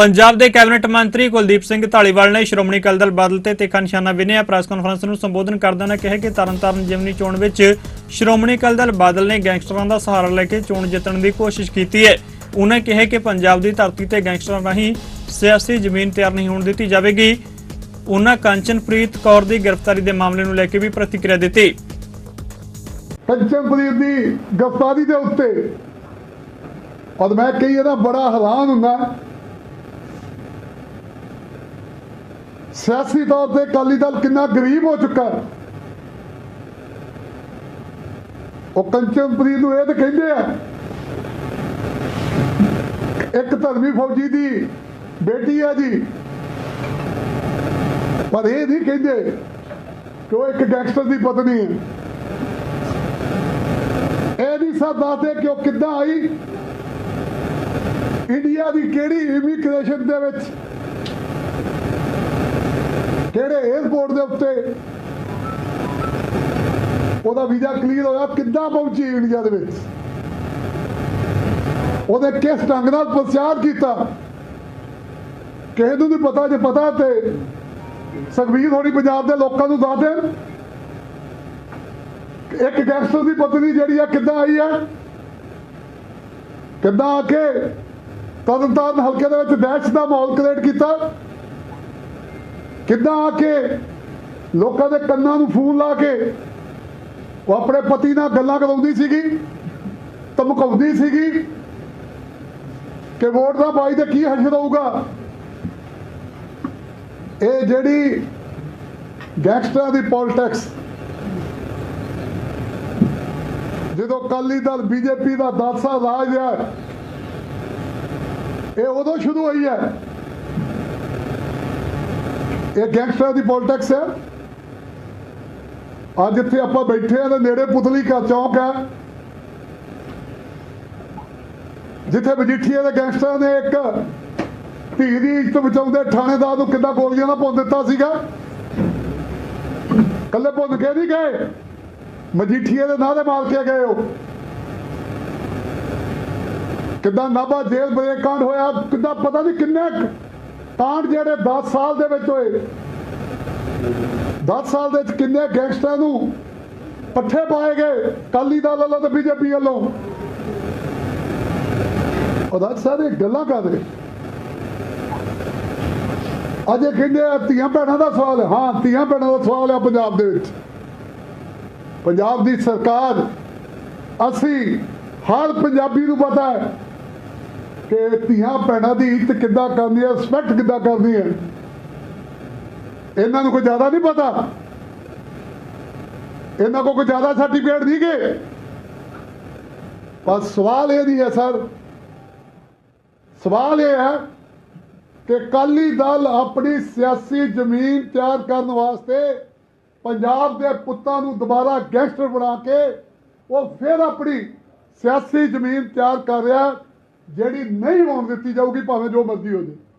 ਪੰਜਾਬ ਦੇ ਕੈਬਨਿਟ ਮੰਤਰੀ ਕੁਲਦੀਪ ਸਿੰਘ ਢਾਲੀਵਾਲ ਨੇ ਸ਼੍ਰੋਮਣੀ ਅਕਾਲੀ ਦਲ ਬਾਦਲ ਤੇ ਤਿੱਖਾ ਨਿਸ਼ਾਨਾ ਵਿਨਿਆ। ਪ੍ਰੈਸ ਕਾਨਫਰੰਸ ਨੂੰ ਸੰਬੋਧਨ ਕਰਦਿਆਂ ਨੇ ਕਿਹਾ ਕਿ ਤਰਨਤਾਰਨ ਜਿਮਨੀ ਚੋਣ ਵਿੱਚ ਸ਼੍ਰੋਮਣੀ ਅਕਾਲੀ ਦਲ ਬਾਦਲ ਨੇ ਗੈਂਗਸਟਰਾਂ ਦਾ ਸਹਾਰਾ ਲੈ ਕੇ ਚੋਣ ਜਿੱਤਣ ਦੀ ਕੋਸ਼ਿਸ਼ ਕੀਤੀ ਹੈ। ਉਹਨਾਂ ਕਿਹਾ ਕਿ ਪੰਜਾਬ ਦੀ ਧਰਤੀ ਤੇ ਗੈਂਗਸਟਰਾਂ ਰਾਹੀਂ ਸਿਆਸੀ ਜ਼ਮੀਨ ਤਿਆਰ ਨਹੀਂ ਹੋਣ ਦਿੱਤੀ ਜਾਵੇਗੀ। ਉਹਨਾਂ ਕੰਚਨਪ੍ਰੀਤ ਕੌਰ ਦੀ ਗ੍ਰਿਫਤਾਰੀ ਦੇ ਮਾਮਲੇ ਨੂੰ ਲੈ ਕੇ ਵੀ ਪ੍ਰਤੀਕਿਰਿਆ ਦਿੱਤੀ। ਕੰਚਨਪ੍ਰੀਤ ਦੀ ਗ੍ਰਿਫਤਾਰੀ ਦੇ ਉੱਤੇ, ਔਰ ਮੈਂ ਕਈ ਇਹਦਾ ਬੜਾ ਹੈਰਾਨ ਹੁੰਦਾ ਸਿਆਸੀ ਤੌਰ ਤੇ ਅਕਾਲੀ ਦਲ ਕਿੰਨਾ ਗਰੀਬ ਹੋ ਚੁੱਕਾ ਹੈ। ਉਹ ਕੰਚਨਪ੍ਰੀਤ ਨੂੰ ਇਹ ਤਾਂ ਕਹਿੰਦੇ ਆ, ਇੱਕ ਧਰਮੀ ਫੌਜੀ ਦੀ ਬੇਟੀ ਹੈ ਜੀ। ਪਰ ਇਹ ਨਹੀਂ ਕਹਿੰਦੇ ਕਿ ਉਹ ਇੱਕ ਗੈਂਗਸਟਰ ਦੀ ਪਤਨੀ ਹੈ। ਇਹ ਨਹੀਂ ਸਭ ਦੱਸਦੇ ਕਿ ਉਹ ਕਿੱਦਾਂ ਆਈ। ਇੰਡੀਆ ਦੀ ਕਿਹੜੀ ਇਮੀਗ੍ਰੇਸ਼ਨ ਦੇ ਵਿੱਚ ਕਿਹੜੇ 에어ਪੋਰਟ ਦੇ ਉੱਤੇ। ਉਹਦਾ ਵੀਜ਼ਾ ਕਲੀਅਰ ਹੋਇਆ ਕਿੱਦਾਂ ਪਹੁੰਚੀ ਇੰਡੀਆ ਦੇ ਵਿੱਚ? ਉਹਨੇ ਕਿਸ ਢੰਗ ਨਾਲ ਪ੍ਰਚਾਰ ਕੀਤਾ? ਕਿਸੇ ਨੂੰ ਨਹੀਂ ਪਤਾ ਜੇ ਪਤਾ ਤੇ ਸੁਖਬੀਰ ਹੋਣੀ ਪੰਜਾਬ ਦੇ ਲੋਕਾਂ ਨੂੰ ਦੱਸ ਦੇਣ। ਇੱਕ ਗੈਂਗਸਟਰ ਦੀ ਪਤਨੀ ਜਿਹੜੀ ਆ ਕਿੱਦਾਂ ਆਈ ਆ? ਕਿੱਦਾਂ ਆ ਕੇ ਤਰਨਤਾਰਨ ਹਲਕੇ ਦੇ ਵਿੱਚ ਦਹਿਸ਼ਤ ਦਾ ਮਾਹੌਲ ਕ੍ਰੀਏਟ ਕੀਤਾ? ਕਿੱਦਾਂ ਆ ਕੇ ਲੋਕਾਂ ਦੇ ਕੰਨਾਂ ਨੂੰ ਫੋਨ ਲਾ ਕੇ ਉਹ ਆਪਣੇ ਪਤੀ ਨਾਲ ਗੱਲਾਂ ਕਰਾਉਂਦੀ ਸੀਗੀ, ਧਮਕਾਉਂਦੀ ਸੀਗੀ ਕਿ ਵੋਟ ਦਾ ਬਾਈ ਤੇ ਕੀ ਹਸ਼ਰ ਹੋਊਗਾ? ਇਹ ਜਿਹੜੀ ਗੈਂਗਸਟਰਾਂ ਦੀ ਪੋਲਿਟਿਕਸ ਜਦੋਂ ਅਕਾਲੀ ਦਲ ਬੀਜੇਪੀ ਦਾ 10 ਸਾਲ ਰਾਜ ਹੈ, ਇਹ ਉਦੋਂ ਸ਼ੁਰੂ ਹੋਈ ਹੈ। ਇਹ ਗੈਂਗਸਟਰ ਦੀ ਪੋਲਿਟਿਕਸ ਹੈ। ਅੱਜ ਇੱਥੇ ਆਪਾਂ ਬੈਠੇ ਆ ਤੇ ਨੇੜੇ ਪੁਤਲੀ ਕਾ ਚੌਕ ਹੈ। ਜਿੱਥੇ ਮਜੀਠੀਆ ਦੇ ਗੈਂਗਸਟਰਾਂ ਨੇ ਇੱਕ ਧੀ ਦੀ ਇੱਜ਼ਤ ਬਚਾਉਂਦੇ ਥਾਣੇਦਾਰ ਨੂੰ ਕਿੱਦਾਂ ਗੋਲੀਆਂ ਨਾਲ ਭੁੰਨ ਦਿੱਤਾ ਸੀਗਾ। ਕੱਲੇ ਭੁੰਨ ਕੇ ਨਹੀਂ ਗਏ। ਮਜੀਠੀਏ ਦੇ ਨਾਂ ਦੇ ਮਾਰ ਕੇ ਗਏ ਉਹ। ਕਿੱਦਾਂ ਨਾਭਾ ਜੇਲ੍ਹ ਬ੍ਰੇਕ ਕਾਂਡ ਹੋਇਆ, ਕਿੱਦਾਂ ਪਤਾ ਨਹੀਂ ਕਿੰਨੇ ਕੁ ਕਾਂਡ ਜਿਹੜੇ 10 ਸਾਲ ਦੇ ਵਿੱਚ ਹੋਏ 10 ਸਾਲ ਦੇ ਵਿੱਚ ਕਿੰਨੇ ਗੈਂਗਸਟਰਾਂ ਨੂੰ ਪੱਠੇ ਪਾਏ ਗਏ ਕਾਲੀ ਦਲ ਵੱਲੋਂ ਤੇ ਬੀਜੇਪੀ ਵੱਲੋਂ? ਉਹਦਾ ਸਾਰੇ ਗੱਲਾਂ ਕਰਦੇ ਅੱਜ ਇਹ ਕਹਿੰਦੇ ਆ, ਧੀਆਂ ਭੈਣਾਂ ਦਾ ਸਵਾਲ ਹਾਂ। ਧੀਆਂ ਭੈਣਾਂ ਦਾ ਸਵਾਲ ਆ ਪੰਜਾਬ ਦੇ ਵਿੱਚ। ਪੰਜਾਬ ਦੀ ਸਰਕਾਰ, ਅਸੀਂ ਹਰ ਪੰਜਾਬੀ ਨੂੰ ਪਤਾ ਹੈ ਕਿ ਧੀਆਂ ਭੈਣਾਂ ਦੀ ਇੱਜ਼ਤ ਕਿੱਦਾਂ ਕਰਨੀ ਹੈ ਰਿਸਪੈਕਟ ਕਿੱਦਾਂ ਕਰਨੀ ਹੈ? ਇਹਨਾਂ ਨੂੰ ਕੋਈ ਜ਼ਿਆਦਾ ਨਹੀਂ ਪਤਾ? ਇਹਨਾਂ ਕੋਲ ਕੋਈ ਜ਼ਿਆਦਾ ਸਰਟੀਫਿਕੇਟ ਨਹੀਂ ਗਏ ਪਰ ਸਵਾਲ ਇਹ ਨਹੀਂ ਹੈ, ਸਰ। ਸਵਾਲ ਇਹ ਹੈ ਕਿ ਕਾਲੀ ਦਲ ਆਪਣੀ ਸਿਆਸੀ ਜ਼ਮੀਨ ਤਿਆਰ ਕਰਨ ਵਾਸਤੇ ਪੰਜਾਬ ਦੇ ਪੁੱਤਾਂ ਨੂੰ ਦੁਬਾਰਾ ਗੈਂਗਸਟਰ ਬਣਾ ਕੇ ਉਹ ਫਿਰ ਆਪਣੀ ਸਿਆਸੀ ਜ਼ਮੀਨ ਤਿਆਰ ਕਰ ਰਿਹਾ ਜਿਹੜੀ ਨਹੀਂ ਹੋਣ ਦਿੱਤੀ ਜਾਊਗੀ ਭਾਵੇਂ ਜੋ ਮਰਜ਼ੀ ਹੋ ਜਾਵੇ